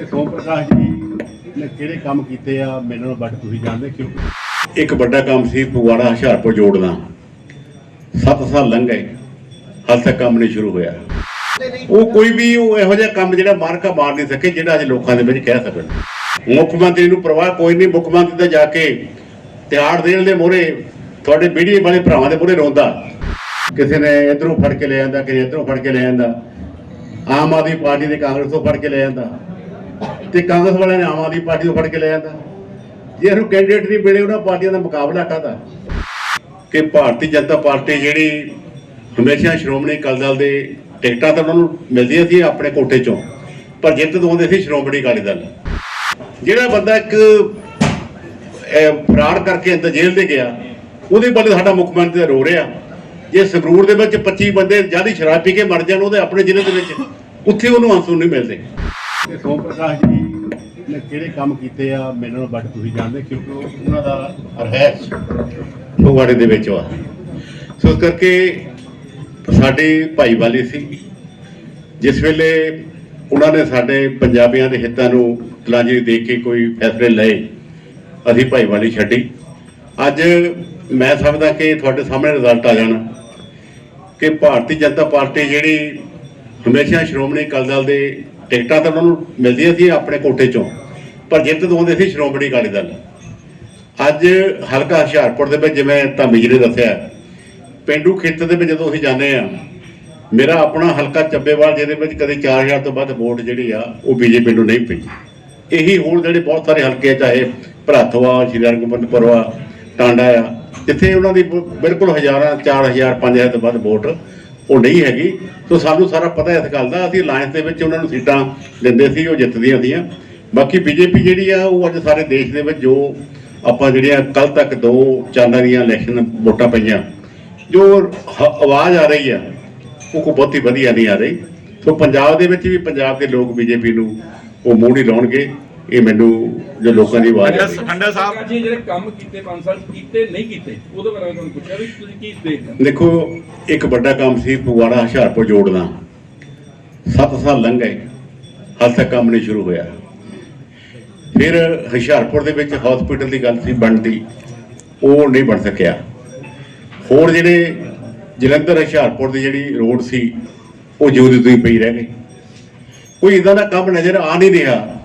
ਤੇ ਸੋਮ ਪ੍ਰਕਾਸ਼ ਜੀ ਨੇ ਕਿਹੜੇ ਕੰਮ ਕੀਤੇ ਆ? ਮੇਰੇ ਬਟ ਤੁਸੀਂ ਜਾਣਦੇ ਕਿਉਂ? ਇੱਕ ਵੱਡਾ ਕੰਮ ਸੀ ਫਗਵਾੜਾ ਹੁਸ਼ਿਆਰਪੁਰ ਜੋੜਨਾ। 7 ਸਾਲ ਲੰਘ ਗਏ। ਹਾਲ ਤੱਕ ਕੰਮ ਨਹੀਂ ਸ਼ੁਰੂ ਹੋਇਆ। ਉਹ ਕੋਈ ਵੀ ਉਹ ਇਹੋ ਜਿਹਾ ਕੰਮ ਜਿਹੜਾ ਮਾਰਕਾ ਮਾਰ ਨਹੀਂ ਸਕੇ, ਜਿਹੜਾ ਅੱਜ ਲੋਕਾਂ ਦੇ ਵਿੱਚ ਕਹਿ ਸਕਣ। ਮੁੱਖ ਮੰਤਰੀ ਨੂੰ ਪ੍ਰਵਾਹ ਕੋਈ ਨਹੀਂ। ਮੁੱਖ ਮੰਤਰੀ ਤਾਂ ਜਾ ਕੇ ਤਿਆੜ ਦੇਣ ਦੇ ਮੋਹਰੇ ਤੁਹਾਡੇ ਮੀਡੀਆ ਵਾਲੇ ਭਰਾਵਾਂ ਦੇ ਮੋਹਰੇ ਰੋਂਦਾ। ਕਿਸੇ ਨੇ ਇਧਰੋਂ ਫੜ ਕੇ ਲੈ ਜਾਂਦਾ ਕਿਸੇ ਇਧਰੋਂ ਫੜ ਕੇ ਲੈ ਜਾਂਦਾ ਆਮ ਆਦਮੀ ਪਾਰਟੀ ਦੇ ਕਾਂਗਰਸ ਤੋਂ ਫੜ ਕੇ ਲੈ ਜਾਂਦਾ ਤੇ ਕਾਂਗਰਸ ਵਾਲਿਆਂ ਨੇ ਆਮ ਆਦਮੀ ਪਾਰਟੀ ਤੋਂ ਫੜ ਕੇ ਲੈ ਜਾਂਦਾ। ਜੇ ਇਹਨੂੰ ਕੈਂਡੀਡੇਟ ਨਹੀਂ ਮਿਲੇ, ਉਹਨਾਂ ਪਾਰਟੀਆਂ ਦਾ ਮੁਕਾਬਲਾ ਕਾਹਦਾ? ਕਿ ਭਾਰਤੀ ਜਨਤਾ ਪਾਰਟੀ ਜਿਹੜੀ ਹਮੇਸ਼ਾ ਸ਼੍ਰੋਮਣੀ ਅਕਾਲੀ ਦਲ ਦੇ ਟਿਕਟਾਂ ਤਾਂ ਉਹਨਾਂ ਨੂੰ ਮਿਲਦੀਆਂ ਸੀ ਆਪਣੇ ਕੋਟੇ ਚੋਂ, ਪਰ ਜਿੱਤ ਦਵਾਉਂਦੇ ਸੀ ਸ਼੍ਰੋਮਣੀ ਅਕਾਲੀ ਦਲ। ਜਿਹੜਾ ਬੰਦਾ ਇੱਕ ਫਰਾਡ ਕਰਕੇ ਅੰਦਰ ਜੇਲ੍ਹ ਦੇ ਗਿਆ, ਉਹਦੇ ਬਾਰੇ ਸਾਡਾ ਮੁੱਖ ਮੰਤਰੀ ਤਾਂ ਰੋ ਰਿਹਾ। ਜੇ ਸੰਗਰੂਰ ਦੇ ਵਿੱਚ 25 ਬੰਦੇ ਜ਼ਿਆਦਾ ਸ਼ਰਾਬ ਪੀ ਕੇ ਮਰ ਜਾਣ, ਉਹਦੇ ਆਪਣੇ ਜ਼ਿਲ੍ਹੇ ਦੇ ਵਿੱਚ, ਉੱਥੇ ਉਹਨੂੰ ਆਂਸੂ ਨਹੀਂ ਮਿਲਦੇ। ਤੇ ਸੋਮ ਪ੍ਰਕਾਸ਼ ਜੀ ਨੇ ਕਿਹੜੇ ਕੰਮ ਕੀਤੇ ਆ, ਮੇਰੇ ਨਾਲ ਬਟ ਤੁਸੀਂ ਜਾਣਦੇ, ਕਿਉਂਕਿ ਉਹਨਾਂ ਦਾ ਰਹਿਸ਼ ਫਗਵਾੜੇ ਦੇ ਵਿੱਚ ਵਾ। ਸੋ ਇਸ ਕਰਕੇ ਸਾਡੇ ਭਾਈਵਾਲੀ ਸੀ। ਜਿਸ ਵੇਲੇ ਉਹਨਾਂ ਨੇ ਸਾਡੇ ਪੰਜਾਬੀਆਂ ਦੇ ਹਿੱਤਾਂ ਨੂੰ ਤਲਾਂਜੀ ਦੇ ਕੇ ਕੋਈ ਫੈਸਲੇ ਲਏ, ਅਸੀਂ ਭਾਈਵਾਲੀ ਛੱਡੀ। ਅੱਜ ਮੈਂ ਸਮਝਦਾ ਕਿ ਤੁਹਾਡੇ ਸਾਹਮਣੇ ਰਿਜ਼ਲਟ ਆ ਜਾਣਾ ਕਿ ਭਾਰਤੀ ਜਨਤਾ ਪਾਰਟੀ ਜਿਹੜੀ ਹਮੇਸ਼ਾ ਸ਼੍ਰੋਮਣੀ ਅਕਾਲੀ ਦਲ ਦੇ ਟਿਕਟਾਂ ਤਾਂ ਉਹਨਾਂ ਨੂੰ ਮਿਲਦੀਆਂ ਸੀ ਆਪਣੇ ਕੋਟੇ ਚੋਂ ਪਰ ਜਿੱਤ ਦਵਾਉਂਦੇ ਸੀ ਸ਼੍ਰੋਮਣੀ ਅਕਾਲੀ ਦਲ। ਅੱਜ ਹਲਕਾ ਹੁਸ਼ਿਆਰਪੁਰ ਦੇ ਵਿੱਚ ਜਿਵੇਂ ਧਾਮੀ ਜੀ ਨੇ ਦੱਸਿਆ ਪਿੰਡੂ ਖੇਤਰ ਦੇ ਵਿੱਚ ਜਦੋਂ ਅਸੀਂ ਜਾਂਦੇ ਆ ਮੇਰਾ ਆਪਣਾ ਹਲਕਾ ਚੱਬੇਵਾਲ ਜਿਹਦੇ ਵਿੱਚ ਕਦੇ 4000 ਤੋਂ ਵੱਧ ਵੋਟ ਜਿਹੜੀ ਆ ਉਹ ਬੀਜੇਪੀ ਨੂੰ ਨਹੀਂ ਪਈ। ਇਹੀ ਹੁਣ ਜਿਹੜੇ ਬਹੁਤ ਸਾਰੇ ਹਲਕੇ ਆ, ਚਾਹੇ ਭਰਾਥਵਾ ਸ਼੍ਰੀ ਹਰਗੋਬਿੰਦਪੁਰਵਾ ਟਾਂਡਾ ਆ ਜਿੱਥੇ ਉਹਨਾਂ ਦੀ ਬਿਲਕੁਲ ਹਜ਼ਾਰਾਂ 4000 5000 ਤੋਂ ਵੱਧ ਵੋਟ ਉਹ ਨਹੀਂ ਹੈਗੀ। ਸੋ ਸਾਨੂੰ ਸਾਰਾ ਪਤਾ ਇਸ ਗੱਲ ਦਾ। ਅਸੀਂ ਅਲਾਈਅੰਸ ਦੇ ਵਿੱਚ ਉਹਨਾਂ ਨੂੰ ਸੀਟਾਂ ਦਿੰਦੇ ਸੀ, ਉਹ ਜਿੱਤਦੀਆਂ ਸੀਆਂ। ਬਾਕੀ ਬੀਜੇਪੀ ਜਿਹੜੀ ਆ, ਉਹ ਅੱਜ ਸਾਰੇ ਦੇਸ਼ ਦੇ ਵਿੱਚ ਜੋ ਆਪਾਂ ਜਿਹੜੀਆਂ ਕੱਲ ਤੱਕ ਦੋ ਚਾਂਦਾਂ ਦੀਆਂ ਇਲੈਕਸ਼ਨ ਵੋਟਾਂ ਪਈਆਂ, ਜੋ ਹ- ਆਵਾਜ਼ ਆ ਰਹੀ ਆ, ਉਹ ਕੋ ਬਹੁਤੀ ਵਧੀਆ ਨਹੀਂ ਆ ਰਹੀ। ਸੋ ਪੰਜਾਬ ਦੇ ਵਿੱਚ ਵੀ ਪੰਜਾਬ ਦੇ ਲੋਕ ਬੀਜੇਪੀ ਨੂੰ ਉਹ ਮੂੰਹ ਨਹੀਂ ਲਾਉਣਗੇ। ਇਹ ਮੈਨੂੰ ਜੋ ਲੋਕਾਂ ਦੀ ਆਵਾਜ਼ ਹੈ। ਖੰਡਾ ਸਾਹਿਬ। ਜੀ ਜਿਹੜੇ ਕੰਮ ਕੀਤੇ 5 ਸਾਲ 'ਚ ਕੀਤੇ ਨਹੀਂ ਕੀਤੇ ਉਹਦੇ ਬਾਰੇ ਤੁਹਾਨੂੰ ਪੁੱਛਿਆ ਵੀ ਤੁਸੀਂ ਕੀ ਦੇਖਦੇ ਹੋ? ਦੇਖੋ ਇੱਕ ਵੱਡਾ ਕੰਮ ਸੀ ਫਗਵਾੜਾ ਹੁਸ਼ਿਆਰਪੁਰ ਜੋੜਨਾ। 7 ਸਾਲ ਲੰਘ ਗਏ। ਹਾਲ ਤੱਕ ਕੰਮ ਨਹੀਂ ਸ਼ੁਰੂ ਹੋਇਆ। ਫਿਰ ਹੁਸ਼ਿਆਰਪੁਰ ਦੇ ਵਿੱਚ ਹਸਪੀਟਲ ਦੀ ਗੱਲ ਸੀ ਬਣਦੀ। ਉਹ ਨਹੀਂ ਬਣ ਸਕਿਆ। ਹੋਰ ਜਿਹੜੇ ਜਲੰਧਰ ਹੁਸ਼ਿਆਰਪੁਰ ਦੀ ਜਿਹੜੀ ਰੋਡ ਸੀ ਉਹ ਜਿਉਂ ਦੀ ਪਈ ਰਹਿ ਗਈ। ਕੋਈ ਇਦਾਂ ਦਾ ਕੰਮ ਨਜ਼ਰ ਆ ਨਹੀਂ ਰਿਹਾ।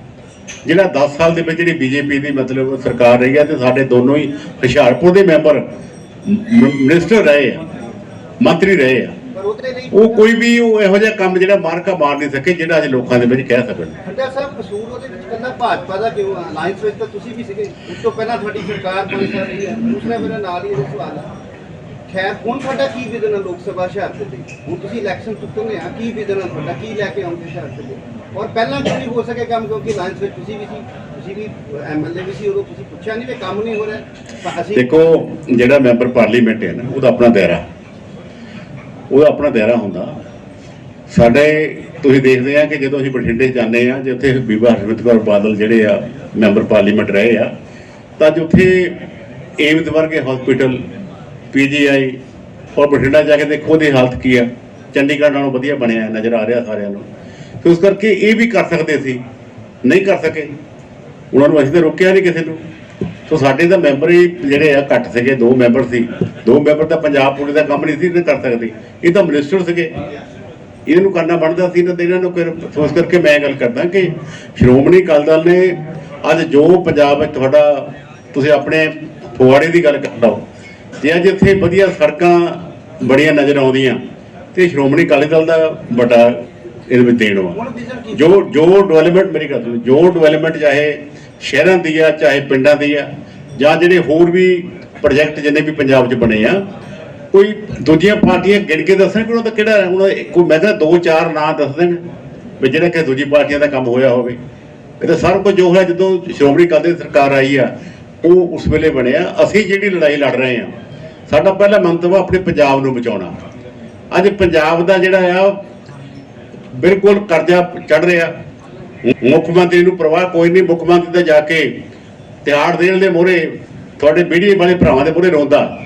ਜਿਹੜਾ 10 ਸਾਲ ਦੇ ਵਿੱਚ ਜਿਹੜੀ ਬੀਜੇਪੀ ਦੀ ਮਤਲਬ ਸਰਕਾਰ ਰਹੀ ਹੈ ਤੇ ਸਾਡੇ ਦੋਨੋਂ ਹੀ ਹੁਸ਼ਿਆਰਪੁਰ ਦੇ ਮੈਂਬਰ ਮਿਨਿਸਟਰ ਰਹੇ ਆ, ਮੰਤਰੀ ਰਹੇ ਆ। ਉਹ ਕੋਈ ਵੀ ਉਹ ਇਹੋ ਜਿਹਾ ਕੰਮ ਜਿਹੜਾ ਮਾਰਕਾ ਮਾਰ ਨਹੀਂ ਸਕੇ ਜਿਹੜਾ ਅੱਜ ਲੋਕਾਂ ਦੇ ਵਿੱਚ ਕਹਿ ਸਕਣ। ਖੰਡਾ ਸਾਹਿਬ ਕਸੂਰ ਉਹਦੇ ਵਿੱਚ ਕੱਲਾ ਭਾਜਪਾ ਦਾ ਕਿਉਂ ਅਲਾਈਅੰਸ ਵਿੱਚ ਤਾਂ ਤੁਸੀਂ ਵੀ ਸੀਗੇ। ਉਸ ਤੋਂ ਪਹਿਲਾਂ ਤੁਹਾਡੀ ਸਰਕਾਰ ਪੰਜ ਸਾਲ ਰਹੀ ਹੈ। ਦੂਸਰਾ ਮੇਰਾ ਨਾਲ ਹੀ ਇਹ ਸਵਾਲ ਆ। ਖੈਰ, ਹੁਣ ਤੁਹਾਡਾ ਕੀ ਵਿਜ਼ਨ ਹੈ ਲੋਕ ਸਭਾ ਹੁਸ਼ਿਆਰਪੁਰ ਦੇ ਹੁਣ ਤੁਸੀਂ ਇਲੈਕਸ਼ਨ ਚੁੱਕੋਗੇ ਆ, ਕੀ ਵਿਜ਼ਨ ਹੈ ਤੁਹਾਡਾ? ਕੀ ਲੈ ਕੇ ਆਉਂਗੇ ਹੁਸ਼ਿਆਰਪੁਰ ਦੇ ਔਰ ਪਹਿਲਾਂ ਕਿਉਂ ਨਹੀਂ ਹੋ ਸਕਿਆ ਕੰਮ, ਕਿਉਂਕਿ ਅਲਾਈਅੰਸ ਵਿੱਚ ਤੁਸੀਂ ਵੀ ਸੀ, ਤੁਸੀਂ ਵੀ ਐਮਐਲਏ ਵੀ ਸੀ, ਉਦੋਂ ਤੁਸੀਂ ਪੁੱਛਿਆ ਨਹੀਂ ਵੀ ਕੰਮ ਨਹੀਂ ਹੋ ਰਿਹਾ। ਅਸੀਂ ਦੇਖੋ, ਜਿਹੜਾ ਮੈਂਬਰ ਪਾਰਲੀਮੈਂਟ ਹੈ ਨਾ, ਉਹਦਾ ਆਪਣਾ ਦਾਇਰਾ। ਉਹਦਾ ਆਪਣਾ ਦਾਇਰਾ ਹੁੰਦਾ। ਸਾਡੇ, ਤੁਸੀਂ ਦੇਖਦੇ ਆ ਕਿ ਜਦੋਂ ਅਸੀਂ ਬਠਿੰਡੇ ਜਾਂਦੇ ਆ ਜਿੱਥੇ ਬੀਬਾ ਹਰਮਿਤ ਕੌਰ ਬਾਦਲ ਜਿਹੜੇ ਆ, ਮੈਂਬਰ ਪਾਰਲੀਮੈਂਟ ਰਹੇ ਆ, ਤਾਂ ਜਿੱਥੇ ਏਮਜ਼ ਵਰਗੇ ਹਸਪੀਟਲ ਪੀਜੀਆਈ ਔਰ ਬਠਿੰਡਾ ਜਾ ਕੇ ਦੇਖੋ ਉਹਦੀ ਹਾਲਤ ਕੀ ਆ। ਚੰਡੀਗੜ੍ਹ ਨਾਲੋਂ ਵਧੀਆ ਬਣਿਆ ਨਜ਼ਰ ਆ ਰਿਹਾ ਸਾਰਿਆਂ ਨੂੰ। ਸੋ ਇਸ ਕਰਕੇ ਇਹ ਵੀ ਕਰ ਸਕਦੇ ਸੀ, ਨਹੀਂ ਕਰ ਸਕੇ। ਉਹਨਾਂ ਨੂੰ ਅਸੀਂ ਤਾਂ ਰੋਕਿਆ ਨਹੀਂ ਕਿਸੇ ਨੂੰ। ਸੋ ਸਾਡੇ ਤਾਂ ਮੈਂਬਰ ਹੀ ਜਿਹੜੇ ਆ ਘੱਟ ਸੀਗੇ, ਦੋ ਮੈਂਬਰ ਸੀ। ਦੋ ਮੈਂਬਰ ਤਾਂ ਪੰਜਾਬ ਪੁਲਿਸ ਦਾ ਕੰਮ ਨਹੀਂ ਸੀ ਇਹਨੇ ਕਰ ਸਕਦੇ। ਇਹ ਤਾਂ ਮਿਨਿਸਟਰ ਸੀਗੇ। ਇਹਨਾਂ ਨੂੰ ਕਰਨਾ ਬਣਦਾ ਸੀ ਤਾਂ ਇਹਨਾਂ ਨੂੰ ਫਿਰ ਸੋਚ ਕਰਕੇ ਮੈਂ ਗੱਲ ਕਰਦਾ ਕਿ ਸ਼੍ਰੋਮਣੀ ਅਕਾਲੀ ਦਲ ਨੇ ਅੱਜ ਜੋ ਪੰਜਾਬ ਵਿੱਚ ਤੁਹਾਡਾ, ਤੁਸੀਂ ਆਪਣੇ ਫਗਵਾੜੇ ਦੀ ਗੱਲ ਕਰ ਲਓ ਜੇ ਅੱਜ ਇੱਥੇ ਵਧੀਆ ਸੜਕਾਂ ਬੜੀਆਂ ਨਜ਼ਰ ਆਉਂਦੀਆਂ ਤੇ ਸ਼੍ਰੋਮਣੀ ਅਕਾਲੀ ਦਲ ਦਾ ਵੱਡਾ ਇਹਦੇ ਵਿੱਚ ਦੇਣ ਵਾ ਜੋ ਜੋ ਡਿਵੈਲਪਮੈਂਟ ਮੇਰੀ ਗੱਲ ਜੋ ਡਿਵੈਲਪਮੈਂਟ ਚਾਹੇ ਸ਼ਹਿਰਾਂ ਦੀ ਆ ਚਾਹੇ ਪਿੰਡਾਂ ਦੀ ਆ ਜਾਂ ਜਿਹੜੇ ਹੋਰ ਵੀ ਪ੍ਰੋਜੈਕਟ ਜਿੰਨੇ ਵੀ ਪੰਜਾਬ 'ਚ ਬਣੇ ਆ ਕੋਈ ਦੂਜੀਆਂ ਪਾਰਟੀਆਂ ਗਿਣ ਕੇ ਦੱਸਣ ਕਿ ਉਹਨਾਂ ਦਾ ਕਿਹੜਾ? ਉਹਨਾਂ ਕੋਈ ਮੈਂ ਤਾਂ ਦੋ ਚਾਰ ਨਾਂ ਦੱਸ ਦੇਣ ਵੀ ਜਿਹੜਾ ਕਿ ਦੂਜੀ ਪਾਰਟੀਆਂ ਦਾ ਕੰਮ ਹੋਇਆ ਹੋਵੇ। ਇਹ ਤਾਂ ਸਾਰਾ ਕੁਝ ਜੋ ਹੋਇਆ ਜਦੋਂ ਸ਼੍ਰੋਮਣੀ ਅਕਾਲੀ ਦਲ ਸਰਕਾਰ ਆਈ ਆ ਉਹ ਉਸ ਵੇਲੇ ਬਣਿਆ। ਅਸੀਂ ਜਿਹੜੀ ਲੜਾਈ ਲੜ ਰਹੇ ਆ ਸਾਡਾ ਪਹਿਲਾ ਮੰਤਵ ਆਪਣੇ ਪੰਜਾਬ ਨੂੰ ਬਚਾਉਣਾ। ਅੱਜ ਪੰਜਾਬ ਦਾ ਜਿਹੜਾ ਆ, ਬਿਲਕੁਲ ਕਰਜ਼ਾ ਚੜ ਰਿਹਾ। ਮੁੱਖ ਮੰਤਰੀ ਨੂੰ ਪ੍ਰਵਾਹ ਕੋਈ ਨਹੀਂ, ਮੁੱਖ ਮੰਤਰੀ ਤਾਂ ਜਾ ਕੇ ਤਿਹਾੜ ਦੇਣ ਦੇ ਮੋਹਰੇ ਤੁਹਾਡੇ ਮੀਡੀਆ ਵਾਲੇ ਭਰਾਵਾਂ ਦੇ ਮੋਹਰੇ ਰੋਂਦਾ।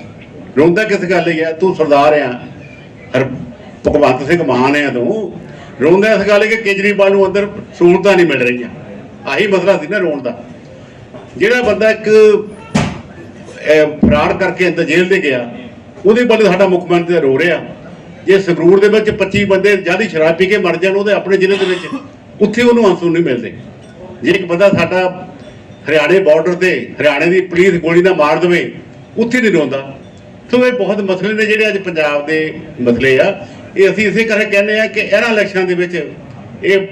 ਰੋਂਦਾ ਕਿਸ ਗੱਲ ਲਈ ਆ? ਤੂੰ ਸਰਦਾਰ ਆ। ਹਰ ਭਗਵੰਤ ਸਿੰਘ ਮਾਨ ਆ ਤੂੰ। ਰੋਂਦਾ ਇਸ ਗੱਲ ਲਈ ਕਿ ਕੇਜਰੀਵਾਲ ਨੂੰ ਅੰਦਰ ਸਹੂਲਤਾਂ ਨਹੀਂ ਮਿਲ ਰਹੀਆਂ। ਆਹੀ ਮਸਲਾ ਸੀ ਨਾ ਰੋਣ ਦਾ। ਜਿਹੜਾ ਬੰਦਾ ਇੱਕ ਫਰਾਡ ਕਰਕੇ ਅੰਦਰ ਜੇਲ੍ਹ ਦੇ ਗਿਆ। ਉਹਦੇ ਬਾਰੇ ਸਾਡਾ ਮੁੱਖ ਮੰਤਰੀ ਤਾਂ ਰੋ ਰਿਹਾ। ਜੇ ਸੰਗਰੂਰ ਦੇ ਵਿੱਚ 25 ਬੰਦੇ ਜ਼ਿਆਦਾ ਸ਼ਰਾਬ ਪੀ ਕੇ ਮਰ ਜਾਣ ਉਹਦੇ ਆਪਣੇ ਜ਼ਿਲ੍ਹੇ ਦੇ ਵਿੱਚ, ਉੱਥੇ ਉਹਨੂੰ ਆਂਸੂ ਨਹੀਂ ਮਿਲਦੇ। ਜੇ ਇੱਕ ਬੰਦਾ ਸਾਡਾ ਹਰਿਆਣੇ ਬਾਰਡਰ ਤੇ, ਹਰਿਆਣੇ ਦੀ ਪੁਲਿਸ ਗੋਲੀ ਨਾਲ ਮਾਰ ਦੇਵੇ, ਉੱਥੇ ਨਹੀਂ ਰੋਂਦਾ। ਸੋ ਇਹ ਬਹੁਤ ਮਸਲੇ ਨੇ ਜਿਹੜੇ ਅੱਜ ਪੰਜਾਬ ਦੇ ਮਸਲੇ ਆ। ਇਹ ਅਸੀਂ ਇਸੇ ਕਰਕੇ ਕਹਿੰਦੇ ਆ ਕਿ ਇਹਨਾਂ ਇਲੈਕਸ਼ਨਾਂ ਦੇ ਵਿੱਚ ਇਹ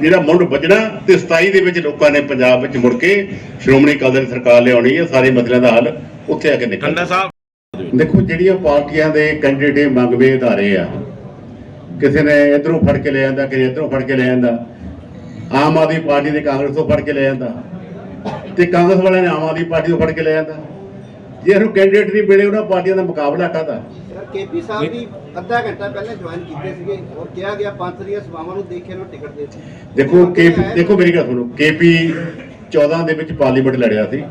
ਜਿਹੜਾ ਮੁੰਡ ਵੱਜਣਾ ਤੇ 27 ਦੇ ਵਿੱਚ ਲੋਕਾਂ ਨੇ ਪੰਜਾਬ ਵਿੱਚ ਮੁੜ ਕੇ ਸ਼੍ਰੋਮਣੀ ਅਕਾਲੀ ਦਲ ਸਰਕਾਰ ਲਿਆਉਣੀ ਹੈ ਸਾਰੇ ਮਸਲਿਆਂ ਦਾ ਹੱਲ ਉੱਥੇ ਆ ਕੇ ਨਿਕਲਣਾ। ਸਾਹਿਬ। ਦੇਖੋ ਜਿਹੜੀਆਂ ਪਾਰਟੀਆਂ ਦੇ ਕੈਂਡੀਡੇਟ ਮੰਗਵੇਂ ਅਧਾਰੇ ਆ ਕਿਸੇ ਨੇ ਇਧਰੋਂ ਫੜ ਕੇ ਲੈ ਜਾਂਦਾ ਕਿਸੇ ਇਧਰੋਂ ਫੜ ਕੇ ਲੈ ਜਾਂਦਾ ਆਮ ਆਦਮੀ ਪਾਰਟੀ ਨੇ ਕਾਂਗਰਸ ਤੋਂ ਫੜ ਕੇ ਲੈ ਜਾਂਦਾ ਤੇ ਕਾਂਗਰਸ ਵਾਲਿਆਂ ਨੇ ਆਮ ਆਦਮੀ ਪਾਰਟੀ ਤੋਂ ਫੜ ਕੇ ਲੈ ਜਾਂਦਾ। ਜੇ ਇਹਨੂੰ ਕੈਂਡੀਡੇਟ ਨਹੀਂ ਮਿਲੇ ਉਹਨਾਂ ਪਾਰਟੀਆਂ ਦਾ ਮੁਕਾਬਲਾ ਕਾਹਦਾ? ਕੇਪੀ ਸਾਹਿਬ ਵੀ ਅੱਧਾ ਘੰਟਾ ਪਹਿਲਾਂ ਜੁਆਇਨ ਕੀਤੇ ਸੀਗੇ ਔਰ ਕਿਹਾ ਗਿਆ ਪੰਥ ਦੀਆਂ ਸਭਾਵਾਂ ਨੂੰ ਦੇਖ ਉਹਨੂੰ ਟਿਕਟ ਦੇ ਦੇਖੋ ਕੇ ਦੇਖੋ ਮੇਰੀ ਗੱਲ ਸੁਣੋ ਕੇਪੀ 14 ਦੇ ਵਿੱਚ ਪਾਰਲੀਮੈਂਟ ਲੜਿਆ ਸੀ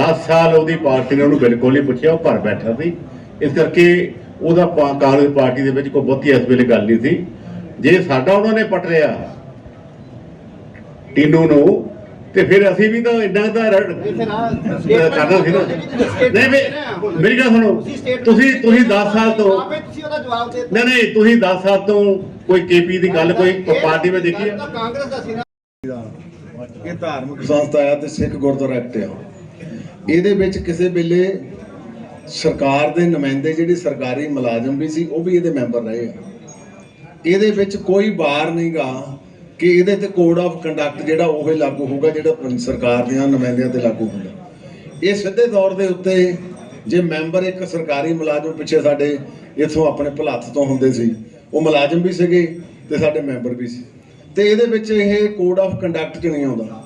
10 ਸਾਲ ਉਹਦੀ ਪਾਰਟੀ ਨੇ ਉਹਨੂੰ ਬਿਲਕੁਲ ਨਹੀਂ ਪੁੱਛਿਆ ਉਹ ਘਰ ਬੈਠਾ ਸੀ। ਇਸ ਕਰਕੇ ਉਹਦਾ ਪਾ- ਕਾਂਗਰਸ ਪਾਰਟੀ ਦੇ ਵਿੱਚ ਕੋਈ ਬਹੁਤੀ ਇਸ ਵੇਲੇ ਗੱਲ ਨਹੀਂ ਸੀ। ਜੇ ਸਾਡਾ ਉਹਨਾਂ ਨੇ ਪਟ ਲਿਆ ਟੀਨੂ ਨੂੰ ਤੇ ਫਿਰ ਅਸੀਂ ਵੀ ਤਾਂ ਇੰਨਾ ਤਾਂ ਰ- ਨਹੀਂ ਫਿਰ ਆ ਕਰਨਾ ਸੀ ਨਾ। ਨਹੀਂ ਵੀ ਮੇਰੀ ਗੱਲ ਸੁਣੋ। ਤੁਸੀਂ ਤੁਸੀਂ 10 ਸਾਲ ਤੋਂ ਦੇ ਨਹੀਂ ਨਹੀਂ ਤੁਸੀਂ 10 ਸਾਲ ਤੋਂ ਕੋਈ ਕੇਪੀ ਦੀ ਗੱਲ ਕੋਈ ਪਾਰਟੀ ਵਿੱਚ ਦੇਖੀ ਹੈ? ਤਾਂ ਕਾਂਗਰਸ ਦਾ ਸੀ ਨਾ। ਇਹ ਧਾਰਮਿਕ ਸੰਸਥਾ ਆ ਤੇ ਸਿੱਖ ਗੁਰਦੁਆਰਾ ਐਕਟ ਆ। ਇਹਦੇ ਵਿੱਚ ਕਿਸੇ ਵੇਲੇ ਸਰਕਾਰ ਦੇ ਨੁਮਾਇੰਦੇ ਜਿਹੜੇ ਸਰਕਾਰੀ ਮੁਲਾਜ਼ਮ ਵੀ ਸੀ ਉਹ ਵੀ ਇਹਦੇ ਮੈਂਬਰ ਰਹੇ ਆ। ਇਹਦੇ ਵਿੱਚ ਕੋਈ ਬਾਰ ਨਹੀਂਗਾ ਕਿ ਇਹਦੇ ਤੇ ਕੋਡ ਆਫ ਕੰਡਕਟ ਜਿਹੜਾ ਉਹ ਲਾਗੂ ਹੋਊਗਾ, ਜਿਹੜਾ ਸਰਕਾਰ ਦੀਆਂ ਨੁਮਾਇੰਦਿਆਂ ਤੇ ਲਾਗੂ ਹੁੰਦਾ। ਇਹ ਸਿੱਧੇ ਤੌਰ ਦੇ ਉੱਤੇ ਜੇ ਮੈਂਬਰ ਇੱਕ ਸਰਕਾਰੀ ਮੁਲਾਜ਼ਮ ਪਿੱਛੇ ਸਾਡੇ ਇਥੋਂ ਆਪਣੇ ਭਲੱਥ ਤੋਂ ਹੁੰਦੇ ਸੀ, ਉਹ ਮੁਲਾਜ਼ਮ ਵੀ ਸੀਗੇ ਤੇ ਸਾਡੇ ਮੈਂਬਰ ਵੀ ਸੀ। ਤੇ ਇਹਦੇ ਵਿੱਚ ਇਹ ਕੋਡ ਆਫ ਕੰਡਕਟ ਚ ਨਹੀਂ ਆਉਂਦਾ।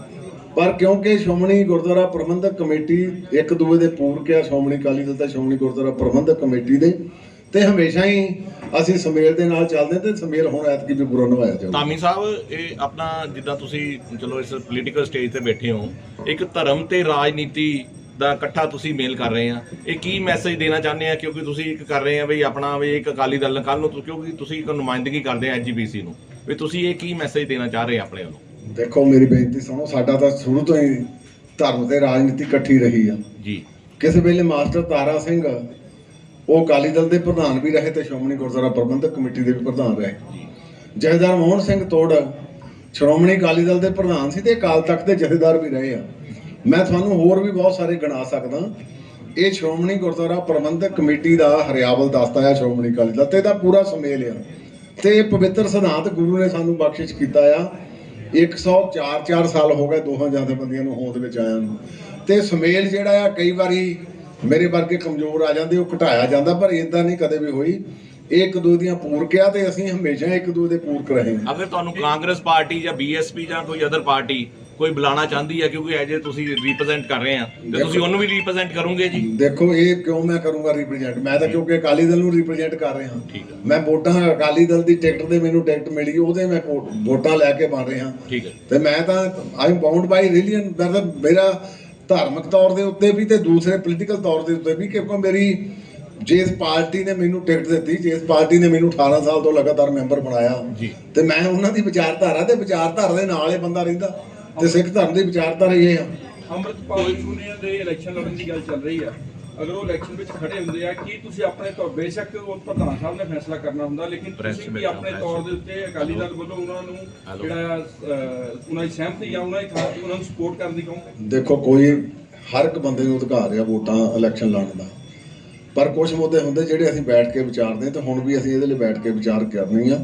ਪਰ ਕਿਉਂਕਿ ਸ਼੍ਰੋਮਣੀ ਗੁਰਦੁਆਰਾ ਪ੍ਰਬੰਧਕ ਕਮੇਟੀ ਇੱਕ ਦੂਏ ਦੇ ਪੂਰਕ ਆ, ਸ਼੍ਰੋਮਣੀ ਅਕਾਲੀ ਦਲ ਤੇ ਸ਼੍ਰੋਮਣੀ ਗੁਰਦੁਆਰਾ ਪ੍ਰਬੰਧਕ ਕਮੇਟੀ ਦੇ ਤੇ ਹਮੇਸ਼ਾ ਹੀ ਅਸੀਂ ਸਮੇਲ ਦੇ ਨਾਲ ਚੱਲਦੇ ਤੇ ਸਮੇਲ ਹੁਣ ਐਤਕੀ ਵੀ ਪੂਰਾ ਨਿਭਾਇਆ ਜਾਊਗਾ। ਧਾਮੀ ਸਾਹਿਬ ਇਹ ਆਪਣਾ ਜਿੱਦਾਂ ਤੁਸੀਂ ਚਲੋ ਇਸ ਪੋਲੀਟੀਕਲ ਸਟੇਜ ਤੇ ਬੈਠੇ ਹੋ ਇੱਕ ਧਰਮ ਤੇ ਰਾਜਨੀਤੀ ਦਾ ਇਕੱਠਾ ਤੁਸੀਂ ਮੇਲ ਕਰ ਰਹੇ ਆ। ਇਹ ਕੀ ਮੈਸੇਜ ਦੇਣਾ ਚਾਹੁੰਦੇ ਆ? ਕਿਉਂਕਿ ਤੁਸੀਂ ਇੱਕ ਕਰ ਰਹੇ ਆ ਵੀ ਆਪਣਾ ਵੀ ਇੱਕ ਅਕਾਲੀ ਦਲ ਕੱਲ ਨੂੰ ਕਿਉਂਕਿ ਤੁਸੀਂ ਇੱਕ ਨੁਮਾਇੰਦਗੀ ਕਰਦੇ ਆ ਐਜੀਪੀਸੀ ਨੂੰ। ਵੀ ਤੁਸੀਂ ਇਹ ਕੀ ਮੈਸੇਜ ਦੇਣਾ ਚਾਹ ਰਹੇ ਆ ਆਪਣੇ ਵੱਲੋਂ? ਦੇਖੋ ਮੇਰੀ ਬੇਨਤੀ ਸੁਣੋ ਸਾਡਾ ਤਾਂ ਸ਼ੁਰੂ ਤੋਂ ਹੀ ਧਰਮ ਤੇ ਰਾਜਨੀਤੀ ਇਕੱਠੀ ਰਹੀ ਆ। ਜੀ। ਕਿਸੇ ਵੇਲੇ ਮਾਸਟਰ ਤਾਰਾ ਸਿੰਘ ਉਹ ਅਕਾਲੀ ਦਲ ਦੇ ਪ੍ਰਧਾਨ ਵੀ ਰਹੇ ਤੇ ਸ਼੍ਰੋਮਣੀ ਗੁਰਦੁਆਰਾ ਪ੍ਰਬੰਧਕ ਕਮੇਟੀ ਦੇ ਵੀ ਪ੍ਰਧਾਨ ਰਹੇ। ਜਥੇਦਾਰ ਮੋਹਨ ਸਿੰਘ ਤੋੜ ਸ਼੍ਰੋਮਣੀ ਅਕਾਲੀ ਦਲ ਦੇ ਪ੍ਰਧਾਨ ਸੀ ਤੇ ਅਕਾਲ ਤਖਤ ਦੇ ਜਥੇਦਾਰ ਵੀ ਰਹੇ ਆ। ਮੈਂ ਤੁਹਾਨੂੰ ਹੋਰ ਵੀ ਬਹੁਤ ਸਾਰੇ ਗਿਣਾ ਸਕਦਾ। ਇਹ ਸ਼੍ਰੋਮਣੀ ਗੁਰਦੁਆਰਾ ਪ੍ਰਬੰਧਕ ਕਮੇਟੀ ਦਾ ਹਰਿਆਵਲ ਦਸਤਾ ਆ ਸ਼੍ਰੋਮਣੀ ਅਕਾਲੀ ਦਲ ਤੇ ਇਹਦਾ ਪੂਰਾ ਸੁਮੇਲ ਆ। ਤੇ ਇਹ ਪਵਿੱਤਰ ਸਿਧਾਂਤ ਗੁਰੂ ਨੇ ਸਾਨੂੰ ਬਖਸ਼ਿਸ਼ ਕੀਤਾ ਆ। 104 4 ਸਾਲ ਹੋ ਗਏ ਦੋਹਾਂ ਜਥੇਬੰਦੀਆਂ ਨੂੰ ਹੋਂਦ ਵਿੱਚ ਆਇਆ ਨੂੰ। ਤੇ ਸੁਮੇਲ ਜਿਹੜਾ ਆ ਕਈ ਵਾਰੀ ਮੇਰੇ ਵਰਗੇ ਕਮਜ਼ੋਰ ਆ ਜਾਂਦੇ ਉਹ ਘਟਾਇਆ ਜਾਂਦਾ ਪਰ ਇਦਾਂ ਨਹੀਂ ਕਦੇ ਵੀ ਹੋਈ। ਇੱਕ ਦੂਜੇ ਦੀਆਂ ਪੂਰਕ ਆ ਤੇ ਅਸੀਂ ਹਮੇਸ਼ਾ ਇੱਕ ਦੂਜੇ ਦੇ ਪੂਰਕ ਰਹੇ ਹਾਂ। ਅਗਰ ਤੁਹਾਨੂੰ ਕਾਂਗਰਸ ਪਾਰਟੀ ਜਾਂ ਬੀਐਸਪੀ ਜਾਂ ਕੋਈ ਅਦਰ ਪਾਰਟੀ ਕੋਈ ਬੁਲਾਣਾ ਚਾਹੁੰਦੀ ਹੈ ਕਿਉਂਕਿ ਐਜੇ ਤੁਸੀਂ ਰਿਪਰੈਜ਼ੈਂਟ ਕਰ ਰਹੇ ਆ ਤੇ ਤੁਸੀਂ ਉਹਨੂੰ ਵੀ ਰਿਪਰੈਜ਼ੈਂਟ ਕਰੋਗੇ ਜੀ? ਦੇਖੋ ਇਹ ਕਿਉਂ ਮੈਂ ਕਰੂੰਗਾ ਰਿਪਰੈਜ਼ੈਂਟ ਮੈਂ ਤਾਂ ਕਿਉਂਕਿ ਅਕਾਲੀ ਦਲ ਨੂੰ ਰਿਪਰੈਜ਼ੈਂਟ ਕਰ ਰਿਹਾ ਹੈ। ਮੈਂ ਵੋਟਾਂ ਅਕਾਲੀ ਦਲ ਦੀ ਟਿਕਟ ਤੇ ਮੈਨੂੰ ਟਿਕਟ ਮਿਲੀ ਉਹਦੇ ਮੈਂ ਵੋਟਾਂ ਲੈ ਕੇ ਬਣ ਰਿਹਾ ਤੇ ਮੈਂ ਤਾਂ I am bound by religion ਮੇਰਾ ਧਾਰਮਿਕ ਤੌਰ ਦੇ ਉੱਤੇ ਵੀ ਤੇ ਦੂਸਰੇ ਪੋਲੀਟੀਕਲ ਤੌਰ ਦੇ ਉੱਤੇ ਵੀ ਕਿਉਂਕਿ ਮੇਰੀ ਜਿਸ ਪਾਰਟੀ ਨੇ ਮੈਨੂੰ ਟਿਕਟ ਦਿੱਤੀ ਜਿਸ ਪਾਰਟੀ ਨੇ ਮੈਨੂੰ 18 ਸਾਲ ਤੋਂ ਲਗਾਤਾਰ ਮੈਂਬਰ ਬਣਾਇਆ ਜੀ। ਤੇ ਮੈਂ ਉਹਨਾਂ ਦੀ ਵਿਚਾਰਧਾਰਾ ਤੇ ਵਿਚਾਰਧਾਰਾ ਦੇ ਨਾਲ ਹੀ ਬੰਦਾ ਰਹਿੰਦਾ ਤੇ ਸਿੱਖ ਧਰਮ ਦੀ ਵਿਚਾਰਧਾਰਾ ਇਹ ਆ ਅੰਮ੍ਰਿਤਪਾਲ ਯੂਨੀਅਨ ਦੇ ਇਲੈਕਸ਼ਨ ਲੜਨ ਦੀ ਗੱਲ ਚੱਲ ਰਹੀ ਆ ਅਗਰ ਉਹ ਇਲੈਕਸ਼ਨ ਵਿੱਚ ਖੜੇ ਹੁੰਦੇ ਆ ਕੀ ਤੁਸੀਂ ਆਪਣੇ ਤੌਰ ਬੇਸ਼ੱਕ ਉਹ ਪ੍ਰਧਾਨ ਸਾਹਿਬ ਨੇ ਫੈਸਲਾ ਕਰਨਾ ਹੁੰਦਾ ਲੇਕਿਨ ਤੁਸੀਂ ਕੀ ਆਪਣੇ ਤੌਰ ਦੇ ਉੱਤੇ ਅਕਾਲੀ ਦਲ ਵੱਲੋਂ ਉਹਨਾਂ ਨੂੰ. ਜਿਹੜਾ ਉਹਨਾਂ ਦੀ ਸਹਿਮਤੀ ਜਾਂ ਉਹਨਾਂ ਦੀ ਖਾਸ ਉਹਨਾਂ ਨੂੰ ਸਪੋਰਟ ਕਰਨ ਦੀ ਕਹੋਗੇ? ਦੇਖੋ ਕੋਈ ਹਰ ਇੱਕ ਬੰਦੇ ਨੂੰ ਅਧਿਕਾਰ ਆ ਵੋਟਾਂ ਇਲੈਕਸ਼ਨ ਲੜਨ ਦਾ। ਪਰ ਕੁਝ ਮੁੱਦੇ ਹੁੰਦੇ ਜਿਹੜੇ ਅਸੀਂ ਬੈਠ ਕੇ ਵਿਚਾਰਦੇ ਹਾਂ ਤੇ ਹੁਣ ਵੀ ਅਸੀਂ ਇਹਦੇ ਲਈ ਬੈਠ ਕੇ ਵਿਚਾਰ ਕਰਨੀ ਆ।